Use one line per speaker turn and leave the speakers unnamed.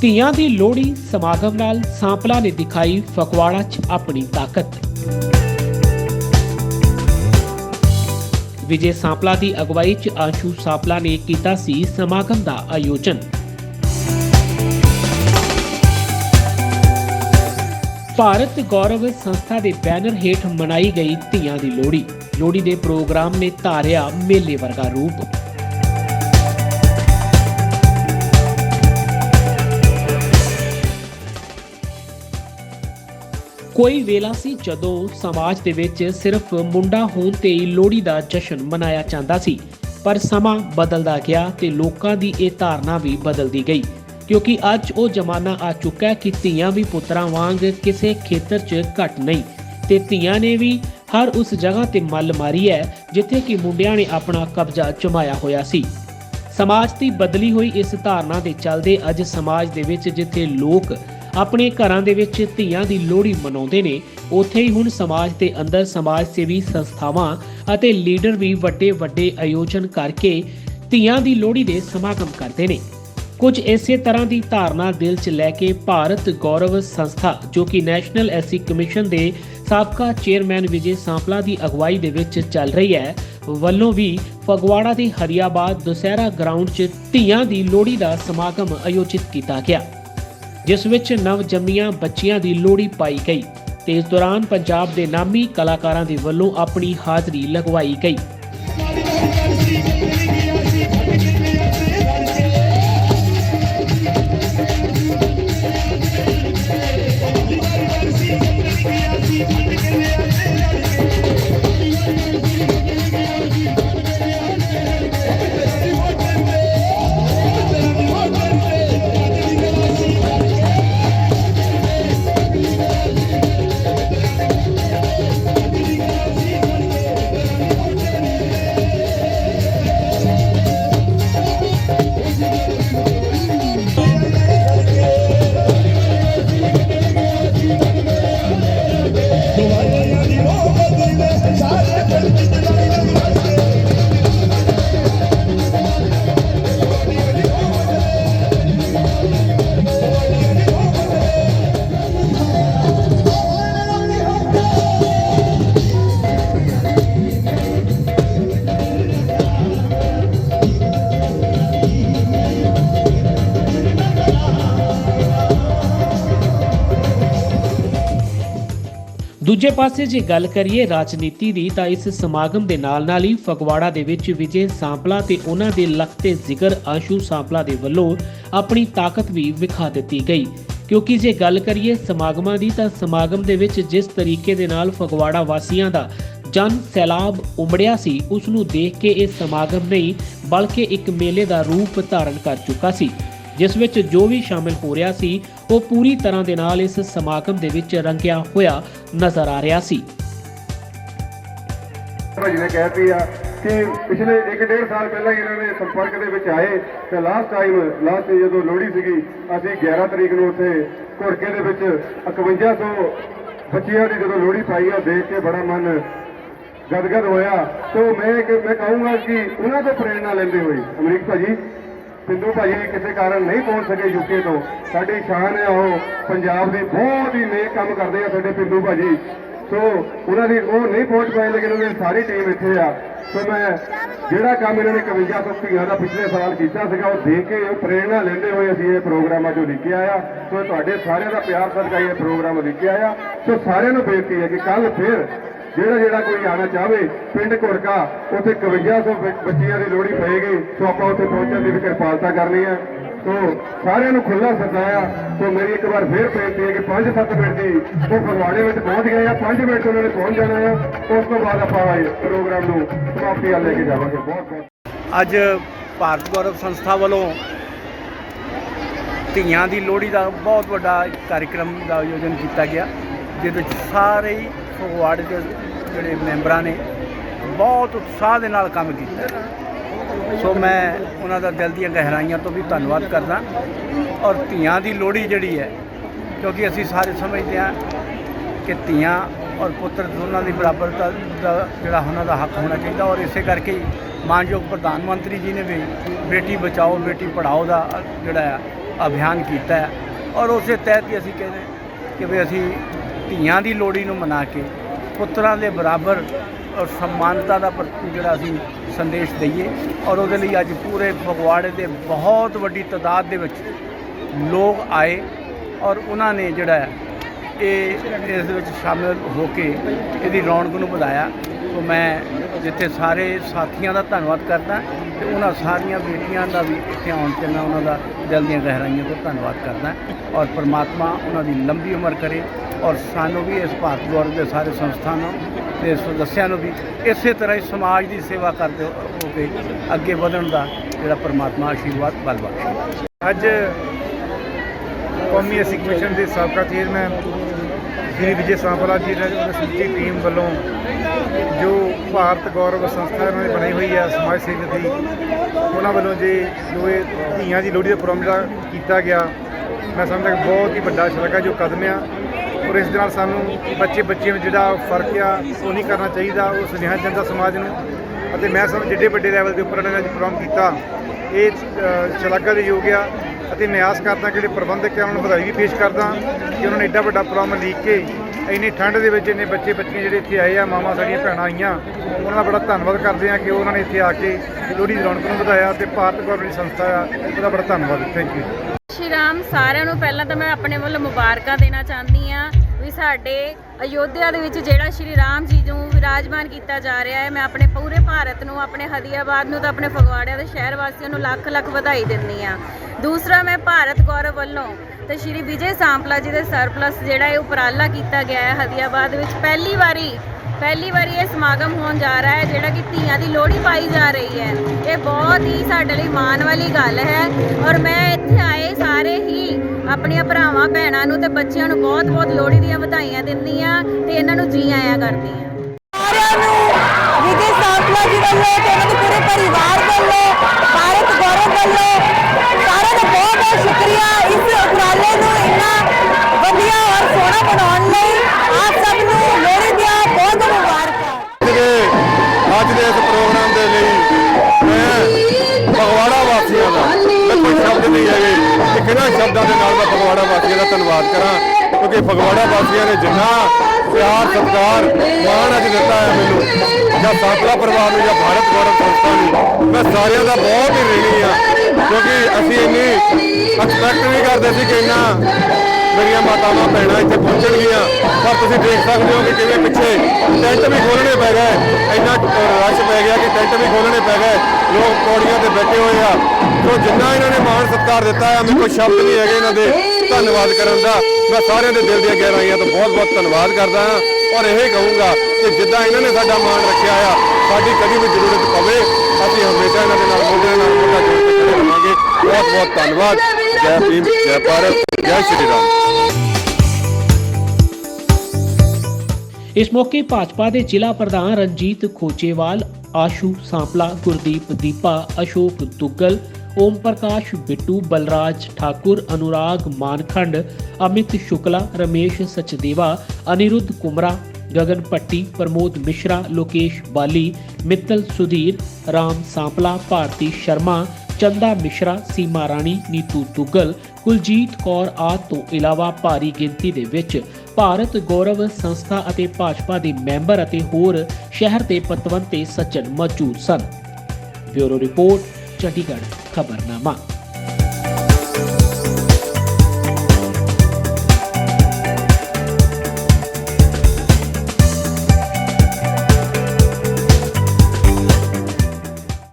ਧੀਆਂ ਦੀ ਲੋਹੜੀ ਸਮਾਗਮ ਨਾਲ ਸਾਂਪਲਾ ਨੇ ਦਿਖਾਈ ਫਕਵਾੜਾ 'ਚ ਆਪਣੀ ਤਾਕਤ। ਵਿਜੇ ਸਾਂਪਲਾ ਦੀ ਅਗਵਾਈ 'ਚ ਆਸ਼ੂ ਸਾਂਪਲਾ ਨੇ ਕੀਤਾ ਸੀ ਸਮਾਗਮ ਦਾ ਆਯੋਜਨ। ਭਾਰਤ ਗੌਰਵ ਸੰਸਥਾ ਦੇ ਬੈਨਰ ਹੇਠ ਮਨਾਈ ਗਈ ਧੀਆਂ ਦੀ ਲੋਹੜੀ। ਲੋਹੜੀ ਦੇ ਪ੍ਰੋਗਰਾਮ ਨੇ ਧਾਰਿਆ ਮੇਲੇ ਵਰਗਾ ਰੂਪ। ਕੋਈ ਵੇਲਾ ਸੀ ਜਦੋਂ ਸਮਾਜ ਦੇ ਵਿੱਚ ਸਿਰਫ ਮੁੰਡਾ ਹੋਣ ਤੇ ਹੀ ਲੋਹੜੀ ਦਾ ਜਸ਼ਨ ਮਨਾਇਆ ਜਾਂਦਾ ਸੀ। ਪਰ ਸਮਾਂ ਬਦਲਦਾ ਗਿਆ ਤੇ ਲੋਕਾਂ ਦੀ ਇਹ ਧਾਰਨਾ ਵੀ ਬਦਲਦੀ ਗਈ। ਕਿਉਂਕਿ ਅੱਜ ਉਹ ਜ਼ਮਾਨਾ ਆ ਚੁੱਕਾ ਹੈ ਕਿ ਧੀਆਂ ਵੀ ਪੁੱਤਰਾਂ ਵਾਂਗ ਕਿਸੇ ਖੇਤਰ 'ਚ ਘੱਟ ਨਹੀਂ। ਤੇ ਧੀਆਂ ਨੇ ਵੀ ਹਰ ਉਸ ਜਗ੍ਹਾ ਤੇ ਮੱਲ ਮਾਰੀ ਹੈ ਜਿੱਥੇ ਕਿ ਮੁੰਡਿਆਂ ਨੇ ਆਪਣਾ ਕਬਜ਼ਾ ਜਮਾਇਆ ਹੋਇਆ ਸੀ। ਸਮਾਜ ਦੀ ਬਦਲੀ ਹੋਈ ਇਸ ਧਾਰਨਾ ਦੇ ਚੱਲਦੇ ਅੱਜ ਸਮਾਜ ਦੇ ਵਿੱਚ ਜਿੱਥੇ ਲੋਕ ਆਪਣੇ ਘਰਾਂ ਦੇ ਵਿੱਚ ਧੀਆਂ ਦੀ ਲੋਹੜੀ ਮਨਾਉਂਦੇ ਨੇ। ਉੱਥੇ ਹੀ ਹੁਣ ਸਮਾਜ ਦੇ ਅੰਦਰ ਸਮਾਜ ਸੇਵੀ ਸੰਸਥਾਵਾਂ ਅਤੇ ਲੀਡਰ ਵੀ ਵੱਡੇ ਵੱਡੇ ਆਯੋਜਨ ਕਰਕੇ ਧੀਆਂ ਦੀ ਲੋਹੜੀ ਦੇ ਸਮਾਗਮ ਕਰਦੇ ਨੇ। ਕੁਝ ਇਸੇ ਤਰ੍ਹਾਂ ਦੀ ਧਾਰਨਾ ਦਿਲ 'ਚ ਲੈ ਕੇ ਭਾਰਤ ਗੌਰਵ ਸੰਸਥਾ, ਜੋ ਕਿ ਨੈਸ਼ਨਲ ਐਸੀ ਕਮਿਸ਼ਨ ਦੇ ਸਾਬਕਾ ਚੇਅਰਮੈਨ ਵਿਜੇ ਸਾਂਪਲਾ ਦੀ ਅਗਵਾਈ ਦੇ ਵਿੱਚ ਚੱਲ ਰਹੀ ਹੈ, ਵੱਲੋਂ ਵੀ ਫਗਵਾੜਾ ਦੇ ਹਰੀਆਬਾਦ ਦੁਸਹਿਰਾ ਗਰਾਊਂਡ 'ਚ ਧੀਆਂ ਦੀ ਲੋਹੜੀ ਦਾ ਸਮਾਗਮ ਆਯੋਜਿਤ ਕੀਤਾ ਗਿਆ। ਜਿਸ ਵਿੱਚ ਨਵ ਜੰਮੀਆਂ ਬੱਚੀਆਂ ਦੀ ਲੋਹੜੀ ਪਾਈ ਗਈ ਤੇ ਇਸ ਦੌਰਾਨ ਪੰਜਾਬ ਦੇ ਨਾਮੀ ਕਲਾਕਾਰਾਂ ਦੇ ਵੱਲੋਂ ਆਪਣੀ ਹਾਜ਼ਰੀ ਲਗਵਾਈ ਗਈ। ਦੂਜੇ ਪਾਸੇ ਜੇ ਗੱਲ ਕਰੀਏ ਰਾਜਨੀਤੀ ਦੀ, ਤਾਂ ਇਸ ਸਮਾਗਮ ਦੇ ਨਾਲ ਨਾਲ ਹੀ ਫਗਵਾੜਾ ਦੇ ਵਿੱਚ ਵਿਜੇ ਸਾਂਪਲਾ ਤੇ ਉਹਨਾਂ ਦੇ ਲਖਤੇ ਜ਼ਿਕਰ ਆਸ਼ੂ ਸਾਂਪਲਾ ਦੇ ਵੱਲੋਂ ਆਪਣੀ ਤਾਕਤ ਵੀ ਵਿਖਾ ਦਿੱਤੀ ਗਈ। ਕਿਉਂਕਿ ਜੇ ਗੱਲ ਕਰੀਏ ਸਮਾਗਮਾਂ ਦੀ, ਤਾਂ ਸਮਾਗਮ ਦੇ ਵਿੱਚ ਜਿਸ ਤਰੀਕੇ ਦੇ ਨਾਲ ਫਗਵਾੜਾ ਵਾਸੀਆਂ ਦਾ ਜਨ ਸੈਲਾਬ ਉਮੜਿਆ ਸੀ, ਉਸ ਨੂੰ ਦੇਖ ਕੇ ਇਹ ਸਮਾਗਮ ਨਹੀਂ, ਬਲਕਿ ਇੱਕ ਮੇਲੇ ਦਾ ਰੂਪ ਧਾਰਨ ਕਰ ਚੁੱਕਾ ਸੀ, ਜਿਸ ਵਿੱਚ ਜੋ ਵੀ ਸ਼ਾਮਿਲ ਹੋ ਰਿਹਾ ਸੀ ਉਹ ਪੂਰੀ ਤਰ੍ਹਾਂ ਦੇ ਨਾਲ ਇਸ ਸਮਾਗਮ ਦੇ ਵਿੱਚ ਰੰਗਿਆ ਹੋਇਆ ਨਜ਼ਰ ਆ ਰਿਹਾ ਸੀ।
ਭਾਜੀ ਨੇ ਕਹਿਤੀ ਆ ਕਿ ਪਿਛਲੇ 1.5 ਸਾਲ ਪਹਿਲਾਂ ਇਹਨਾਂ ਨੇ ਸੰਪਰਕ ਦੇ ਵਿੱਚ ਆਏ ਤੇ ਲਾਸਟ ਟਾਈਮ ਲਾਸਟ ਜਦੋਂ ਲੋਹੜੀ ਸੀਗੀ, ਅਸੀਂ 11 ਤਰੀਕ ਨੂੰ ਉੱਥੇ ਘੁੜਕੇ ਦੇ ਵਿੱਚ 5100 ਬੱਚਿਆਂ ਦੀ ਜਦੋਂ ਲੋਹੜੀ ਪਾਈ ਆ, ਦੇਖ ਕੇ ਬੜਾ ਮਨ ਗਦਗਦ ਹੋਇਆ। ਤੋਂ ਮੈਂ ਮੈਂ ਕਹੂੰਗਾ ਕਿ ਉਹਨਾਂ ਤੋਂ ਪ੍ਰੇਰਣਾ ਲੈਂਦੇ ਹੋਏ, ਅਮਰੀਕ ਭਾਜੀ ਪਿੰਦੂ ਭਾਜੀ ਕਿਸੇ ਕਾਰਨ ਨਹੀਂ ਪਹੁੰਚ ਸਕੇ ਯੂਕੇ ਤੋਂ। ਸਾਡੀ ਸ਼ਾਨ ਹੈ ਉਹ ਪੰਜਾਬ ਦੀ ਬਹੁਤ ਹੀ ਨੇਕ ਕੰਮ ਕਰਦੇ ਆ ਸਾਡੇ ਪਿੰਦੂ ਭਾਜੀ। ਸੋ ਉਹਨਾਂ ਦੀ ਉਹ ਨਹੀਂ ਪਹੁੰਚ ਪਾਏ ਲੇਕਿਨ ਉਹਨਾਂ ਦੀ ਸਾਰੀ ਟੀਮ ਇੱਥੇ ਆ। ਸੋ ਮੈਂ ਜਿਹੜਾ ਕੰਮ ਇਹਨਾਂ ਨੇ 51 ਤੋਂ ਦਾ ਪਿਛਲੇ ਸਾਲ ਕੀਤਾ ਸੀਗਾ, ਉਹ ਦੇਖ ਕੇ ਉਹ ਪ੍ਰੇਰਣਾ ਲੈਂਦੇ ਹੋਏ ਅਸੀਂ ਇਹ ਪ੍ਰੋਗਰਾਮ ਅੱਜ ਲਿਖ ਕੇ ਆਇਆ ਸੋ ਤੁਹਾਡੇ ਸਾਰਿਆਂ ਦਾ ਪਿਆਰ ਸਦਕਾ ਇਹ ਪ੍ਰੋਗਰਾਮ ਲਿਖ ਕੇ ਆਇਆ ਸੋ ਸਾਰਿਆਂ ਨੂੰ ਬੇਨਤੀ ਹੈ ਕਿ ਕੱਲ ਫਿਰ ਜਿਹੜਾ ਜਿਹੜਾ ਕੋਈ ਆਣਾ ਚਾਹਵੇ, ਪਿੰਡ ਘੁੜਕਾ ਉੱਥੇ 5100 ਬੱਚ- ਬੱਚੀਆਂ ਦੀ ਲੋਹੜੀ ਪਏਗੀ ਸੋ ਆਪਾਂ ਉੱਥੇ ਪਹੁੰਚਣ ਦੀ ਵੀ ਕਿਰਪਾਲਤਾ ਕਰਨੀ ਹੈ। ਸੋ ਸਾਰਿਆਂ ਨੂੰ ਖੁੱਲਾ ਆ, ਸੋ ਮੇਰੀ ਇੱਕ ਵਾਰ ਫੇਰ ਬੇਨਤੀ ਹੈ ਕਿ 5-7 ਮਿੰਟ ਦੀ ਉਹ ਫਗਵਾੜੇ ਵਿੱਚ ਪਹੁੰਚ ਗਏ ਆ 5 ਮਿੰਟ ਉਹਨਾਂ ਨੇ ਪਹੁੰਚ ਜਾਣਾ ਆ, ਉਸ ਤੋਂ ਬਾਅਦ ਆਪਾਂ ਇਹ ਪ੍ਰੋਗਰਾਮ ਨੂੰ ਸਮਾਪਤੀ ਵੱਲ ਲੈ ਕੇ ਜਾਵਾਂਗੇ। ਬਹੁਤ ਬਹੁਤ
ਅੱਜ ਭਾਰਤ ਗੌਰਵ ਸੰਸਥਾ ਵੱਲੋਂ ਧੀਆਂ ਦੀ ਲੋਹੜੀ ਦਾ ਬਹੁਤ ਵੱਡਾ ਕਾਰਜਕ੍ਰਮ ਦਾ ਆਯੋਜਨ ਕੀਤਾ ਗਿਆ, ਜਿਹਦੇ ਵਿੱਚ ਸਾਰੇ ਫਗਵਾੜੇ ਦੇ ਜਿਹੜੇ ਮੈਂਬਰਾਂ ਨੇ ਬਹੁਤ ਉਤਸ਼ਾਹ ਦੇ ਨਾਲ ਕੰਮ ਕੀਤਾ। ਸੋ ਮੈਂ ਉਹਨਾਂ ਦਾ ਦਿਲ ਦੀਆਂ ਗਹਿਰਾਈਆਂ ਤੋਂ ਵੀ ਧੰਨਵਾਦ ਕਰਦਾ ਔਰ ਧੀਆਂ ਦੀ ਲੋਹੜੀ ਜਿਹੜੀ ਹੈ, ਕਿਉਂਕਿ ਅਸੀਂ ਸਾਰੇ ਸਮਝਦੇ ਹਾਂ ਕਿ ਧੀਆਂ ਔਰ ਪੁੱਤਰ ਦੋਨਾਂ ਦੀ ਬਰਾਬਰਤਾ ਦਾ ਜਿਹੜਾ ਉਹਨਾਂ ਦਾ ਹੱਕ ਹੋਣਾ ਚਾਹੀਦਾ ਔਰ ਇਸੇ ਕਰਕੇ ਹੀ ਮਾਨਯੋਗ ਪ੍ਰਧਾਨ ਮੰਤਰੀ ਜੀ ਨੇ ਵੀ ਬੇਟੀ ਬਚਾਓ, ਬੇਟੀ ਪੜਾਓ ਦਾ ਜਿਹੜਾ ਆ ਅਭਿਆਨ ਕੀਤਾ ਹੈ। ਔਰ ਉਸੇ ਤਹਿਤ ਹੀ ਅਸੀਂ ਕਹਿੰਦੇ ਕਿ ਵੀ ਅਸੀਂ ਧੀਆਂ ਦੀ ਲੋਹੜੀ ਨੂੰ ਮਨਾ ਕੇ ਪੁੱਤਰਾਂ ਦੇ ਬਰਾਬਰ ਔਰ ਸਮਾਨਤਾ ਦਾ ਪ੍ਰ- ਜਿਹੜਾ ਅਸੀਂ ਸੰਦੇਸ਼ ਦਈਏ ਔਰ ਉਹਦੇ ਲਈ ਅੱਜ ਪੂਰੇ ਫਗਵਾੜੇ ਦੇ ਬਹੁਤ ਵੱਡੀ ਤਾਦਾਦ ਦੇ ਵਿੱਚ ਲੋਕ ਆਏ ਔਰ ਉਹਨਾਂ ਨੇ ਜਿਹੜਾ ਇਹ ਇਸ ਵਿੱਚ ਸ਼ਾਮਿਲ ਹੋ ਕੇ ਇਹਦੀ ਰੌਣਕ ਨੂੰ ਵਧਾਇਆ। ਤੋਂ ਮੈਂ ਜਿੱਥੇ ਸਾਰੇ ਸਾਥੀਆਂ ਦਾ ਧੰਨਵਾਦ ਕਰਦਾ। ਤੇ ਉਹਨਾਂ ਸਾਰੀਆਂ ਬੇਟੀਆਂ ਦਾ ਵੀ ਇੱਥੇ ਆਉਣ ਤੇ ਮੈਂ ਉਹਨਾਂ ਦਾ ਦਿਲ ਦੀਆਂ ਗਹਿਰਾਈਆਂ ਤੋਂ ਧੰਨਵਾਦ ਕਰਦਾ ਔਰ ਪ੍ਰਮਾਤਮਾ ਉਹਨਾਂ ਦੀ ਲੰਬੀ ਉਮਰ ਕਰੇ ਔਰ ਸਾਨੂੰ ਵੀ ਇਸ ਭਾਰਤ ਗੌਰਵ ਦੇ ਸਾਰੇ ਸੰਸਥਾਨਾਂ ਤੇ ਸਦੱਸਿਆਂ ਨੂੰ ਵੀ ਇਸੇ ਤਰ੍ਹਾਂ ਹੀ ਸਮਾਜ ਦੀ ਸੇਵਾ ਕਰਦੇ ਹੋ ਕੇ ਅੱਗੇ ਵਧਣ ਦਾ ਜਿਹੜਾ ਪ੍ਰਮਾਤਮਾ ਆਸ਼ੀਰਵਾਦ ਬਲ ਬਖਸ਼ੇ।
ਅੱਜ ਕੌਮੀ ਸਿੱਖ ਮਿਸ਼ਨ ਦੇ ਸਾਬਕਾ ਚੇਅਰਮੈਨ ਸ਼੍ਰੀ ਵਿਜੇ ਸਾਂਪਲਾ ਜੀ ਨੇ ਉਹਦੀ ਸਮੁੱਚੀ ਟੀਮ ਵੱਲੋਂ ਭਾਰਤ ਗੌਰਵ ਸੰਸਥਾ ਇਹਨਾਂ ਦੀ ਬਣੀ ਹੋਈ ਹੈ, ਸਮਾਜ ਸੇਵੀ ਦੀ। ਉਹਨਾਂ ਵੱਲੋਂ ਜੇ ਜੋ ਇਹ ਧੀਆਂ ਦੀ ਲੋਹੜੀ ਦਾ ਪ੍ਰੋਗਰਾਮ ਜਿਹੜਾ ਕੀਤਾ ਗਿਆ। ਮੈਂ ਸਮਝਦਾ ਕਿ ਬਹੁਤ ਹੀ ਵੱਡਾ ਸ਼ਲਾਘਾ ਜੋ ਕਦਮ ਆ। ਔਰ ਇਸ ਦੇ ਨਾਲ ਸਾਨੂੰ ਬੱਚੇ ਬੱਚੇ ਵਿੱਚ ਜਿਹੜਾ ਫ਼ਰਕ ਆ, ਉਹ ਨਹੀਂ ਕਰਨਾ ਚਾਹੀਦਾ, ਉਹ ਸੁਨੇਹਾ ਜਾਂਦਾ ਸਮਾਜ ਨੂੰ। ਅਤੇ ਮੈਂ ਸਮਝ ਜਿੱਡੇ ਵੱਡੇ ਲੈਵਲ ਦੇ ਉੱਪਰ ਇਹਨਾਂ ਨੇ ਅੱਜ ਪ੍ਰੋਗਰਾਮ ਕੀਤਾ। ਇਹ ਸ਼ਲਾਘਾ ਦੇ ਯੋਗ ਆ। ਅਤੇ ਮੈਂ ਆਸ ਕਰਦਾ ਜਿਹੜੇ ਪ੍ਰਬੰਧਕ ਆ, ਉਹਨਾਂ ਨੂੰ ਵਧਾਈ ਵੀ ਪੇਸ਼ ਕਰਦਾ। ਕਿ ਉਹਨਾਂ ਨੇ ਐਡਾ ਵੱਡਾ ਪ੍ਰੋਗਰਾਮ ਲੀਕ ਕੇ ਇੰਨੀ ਠੰਡ ਦੇ ਵਿੱਚ ਇੰਨੇ ਬੱਚੇ ਬੱਚੀਆਂ ਜਿਹੜੇ ਇੱਥੇ ਆਏ ਆ ਮਾਮਾ ਸਾਡੀਆਂ ਭੈਣਾਂ ਆਈਆਂ, ਉਹਨਾਂ ਦਾ ਬੜਾ ਧੰਨਵਾਦ ਕਰਦੇ ਆ ਕਿ ਉਹਨਾਂ ਨੇ ਇੱਥੇ ਆ ਕੇ ਲੋਹੜੀ ਦੀ ਰੌਣਕ ਨੂੰ ਵਧਾਇਆ ਤੇ ਭਾਰਤ ਗੌਰਮੈਂਟ ਸੰਸਥਾ ਆ, ਉਹਦਾ ਬੜਾ ਧੰਨਵਾਦ ਥੈਂਕ ਯੂ
ਸ਼੍ਰੀ ਰਾਮ, ਸਾਰਿਆਂ ਨੂੰ ਪਹਿਲਾਂ ਤਾਂ ਮੈਂ ਆਪਣੇ ਵੱਲੋਂ ਮੁਬਾਰਕਾਂ ਦੇਣਾ ਚਾਹੁੰਦੀ ਆ ਵੀ ਸਾਡੇ ਅਯੋਧਿਆ ਦੇ ਵਿੱਚ ਜਿਹੜਾ ਸ਼੍ਰੀ ਰਾਮ ਜੀ ਨੂੰ ਵਿਰਾਜਮਾਨ ਕੀਤਾ ਜਾ ਰਿਹਾ ਹੈ, ਮੈਂ ਆਪਣੇ ਪੂਰੇ ਭਾਰਤ ਨੂੰ, ਆਪਣੇ ਹਦੀਆਬਾਦ ਨੂੰ ਤਾਂ ਆਪਣੇ ਫਗਵਾੜਿਆਂ ਦੇ ਸ਼ਹਿਰ ਵਾਸੀਆਂ ਨੂੰ ਲੱਖ ਲੱਖ ਵਧਾਈ ਦਿੰਦੀ ਆ ਦੂਸਰਾ ਮੈਂ ਭਾਰਤ ਗੌਰਵ ਵੱਲੋਂ ਤੇ ਸ਼੍ਰੀ ਵਿਜੇ ਸਾਂਪਲਾ ਜੀ ਦੇ ਸਰਪਲਸ ਜਿਹੜਾ ਇਹ ਉਪਰਾਲਾ ਕੀਤਾ ਗਿਆ ਹੈ ਹਦੀਆਬਾਦ ਵਿੱਚ, ਪਹਿਲੀ ਵਾਰੀ ਪਹਿਲੀ ਵਾਰੀ ਇਹ ਸਮਾਗਮ ਹੋਣ ਜਾ ਰਿਹਾ ਹੈ, ਜਿਹੜਾ ਕਿ ਧੀਆਂ ਦੀ ਲੋਹੜੀ ਪਾਈ ਜਾ ਰਹੀ ਹੈ। ਇਹ ਬਹੁਤ ਹੀ ਸਾਡੇ ਲਈ ਮਾਣ ਵਾਲੀ ਗੱਲ ਹੈ ਔਰ ਮੈਂ ਇੱਥੇ ਆਏ ਸਾਰੇ ਹੀ ਆਪਣੀਆਂ ਭਰਾਵਾਂ, ਭੈਣਾਂ ਨੂੰ ਤੇ ਬੱਚਿਆਂ ਨੂੰ ਬਹੁਤ-ਬਹੁਤ ਲੋਹੜੀ ਦੀਆਂ ਵਧਾਈਆਂ ਦਿੰਦੀ ਆ ਤੇ ਇਹਨਾਂ ਨੂੰ ਜੀ ਆਇਆਂ ਕਰਦੀ ਆ
ਸਾਰਿਆਂ ਨੂੰ ਵਿਜੇ ਸਾਂਪਲਾ ਜੀ ਵੱਲੋਂ, ਤੇ ਉਹਨਾਂ ਦੇ ਪੂਰੇ ਪਰਿਵਾਰ ਵੱਲੋਂ ਭਾਰਤ ਗੌਰਵ ਵੱਲੋਂ, ਸਾਰਿਆਂ ਦਾ ਬਹੁਤ ਬਹੁਤ ਸ਼ੁਕਰੀਆ। ਇਸ ਉਪਰਾਲੇ ਨੂੰ ਇੰਨਾ ਵਧੀਆ ਔਰ ਸੋਹਣਾ ਬਣਾਉਣ ਲਈ ਆਪ
ਇਹਨਾਂ ਸ਼ਬਦਾਂ ਦੇ ਨਾਲ ਮੈਂ ਫਗਵਾੜਾ ਵਾਸੀਆਂ ਦਾ ਧੰਨਵਾਦ ਕਰਾਂ, ਕਿਉਂਕਿ ਫਗਵਾੜਾ ਵਾਸੀਆਂ ਨੇ ਜਿੰਨਾ ਪਿਆਰ, ਸਤਿਕਾਰ, ਮਾਣ ਅੱਜ ਦਿੱਤਾ ਹੈ ਮੈਨੂੰ, ਜਾਂ ਸਾਕਲਾ ਪਰਿਵਾਰ ਨੂੰ, ਜਾਂ ਭਾਰਤ ਗੌਰਵ ਸੰਸਥਾ ਨੂੰ, ਮੈਂ ਸਾਰਿਆਂ ਦਾ ਬਹੁਤ ਹੀ ঋਣੀ ਆ ਕਿਉਂਕਿ ਅਸੀਂ ਇੰਨੀ ਐਕਸਪੈਕਟ ਨਹੀਂ ਕਰਦੇ ਸੀ ਕਿ ਇੰਨਾ ਮੇਰੀਆਂ ਮਾਤਾਵਾਂ ਭੈਣਾਂ ਇੱਥੇ ਪਹੁੰਚਣਗੀਆਂ ਪਰ ਤੁਸੀਂ ਦੇਖ ਸਕਦੇ ਹੋ ਕਿ ਕਿਵੇਂ ਪਿੱਛੇ ਟੈਂਟ ਵੀ ਖੋਲਣੇ ਪੈ ਗਏ। ਇੰਨਾ ਰਸ਼ ਪੈ ਗਿਆ ਕਿ ਟੈਂਟ ਵੀ ਖੋਲਣੇ ਪੈ ਗਏ। ਲੋਕ ਪੌੜੀਆਂ ਤੇ ਬੈਠੇ ਹੋਏ ਆ। ਸੋ ਜਿੰਨਾ ਇਹਨਾਂ ਨੇ ਮਾਣ ਸਤਿਕਾਰ ਦਿੱਤਾ ਹੈ ਮੇਰੇ ਕੋਲ ਸ਼ਬਦ ਨਹੀਂ ਹੈਗੇ ਇਹਨਾਂ ਦੇ ਧੰਨਵਾਦ ਕਰਨ ਦਾ। ਮੈਂ ਸਾਰਿਆਂ ਦੇ ਦਿਲ ਦੀਆਂ ਗਹਿਰਾਈਆਂ ਤੋਂ ਬਹੁਤ ਬਹੁਤ ਧੰਨਵਾਦ ਕਰਦਾ ਹਾਂ। ਔਰ ਇਹ ਕਹੂੰਗਾ ਕਿ ਜਿੱਦਾਂ ਇਹਨਾਂ ਨੇ ਸਾਡਾ ਮਾਣ ਰੱਖਿਆ ਆ, ਸਾਡੀ ਕਦੀ ਵੀ ਜ਼ਰੂਰਤ ਪਵੇ, ਅਸੀਂ ਹਮੇਸ਼ਾ ਇਹਨਾਂ ਦੇ ਨਾਲ ਮੋਢੇ ਨਾਲ ਮੋਢਾ ਜੋੜ ਕੇ ਖੜੇ ਰਹਾਂਗੇ। ਬਹੁਤ ਬਹੁਤ ਧੰਨਵਾਦ। ਜੈ ਭੀਮ, ਜੈ ਭਾਰਤ, ਜੈ ਸ਼੍ਰੀ ਰਾਮ।
ਇਸ ਮੌਕੇ ਭਾਜਪਾ ਦੇ ਜ਼ਿਲ੍ਹਾ ਪ੍ਰਧਾਨ ਰਣਜੀਤ ਖੋਚੇਵਾਲ ਆਸ਼ੂ ਸਾਂਪਲਾ, ਗੁਰਦੀਪ ਦੀਪਾ, ਅਸ਼ੋਕ ਦੁੱਗਲ, ਓਮ ਪ੍ਰਕਾਸ਼ ਬਿੱਟੂ, ਬਲਰਾਜ ਠਾਕੁਰ, ਅਨੁਰਾਗ ਮਾਨਖੰਡ, ਅਮਿਤ ਸ਼ੁਕਲਾ, ਰਮੇਸ਼ ਸਚਦੇਵਾ, ਅਨਿਰੁੱਧ ਕੁਮਰਾ, ਗਗਨ ਪੱਟੀ, ਪ੍ਰਮੋਦ ਮਿਸ਼ਰਾ, ਲੋਕੇਸ਼ ਬਾਲੀ, ਮਿੱਤਲ ਸੁਧੀਰ, ਰਾਮ ਸਾਂਪਲਾ, ਭਾਰਤੀ ਸ਼ਰਮਾ ਚੰਦਾ ਮਿਸ਼ਰਾ, ਸੀਮਾ ਰਾਣੀ, ਨੀਤੂ ਦੁੱਗਲ, ਕੁਲਜੀਤ ਕੌਰ ਆਦਿ ਤੋਂ ਇਲਾਵਾ ਭਾਰੀ ਗਿਣਤੀ ਦੇ ਵਿੱਚ ਭਾਰਤ ਗੌਰਵ ਸੰਸਥਾ ਅਤੇ ਭਾਜਪਾ ਦੇ ਮੈਂਬਰ ਅਤੇ ਹੋਰ ਸ਼ਹਿਰ ਦੇ ਪਤਵੰਤੇ ਸੱਜਣ ਮੌਜੂਦ ਸਨ। Bureau report, Chandigarh, ਖਬਰਨਾਮਾ।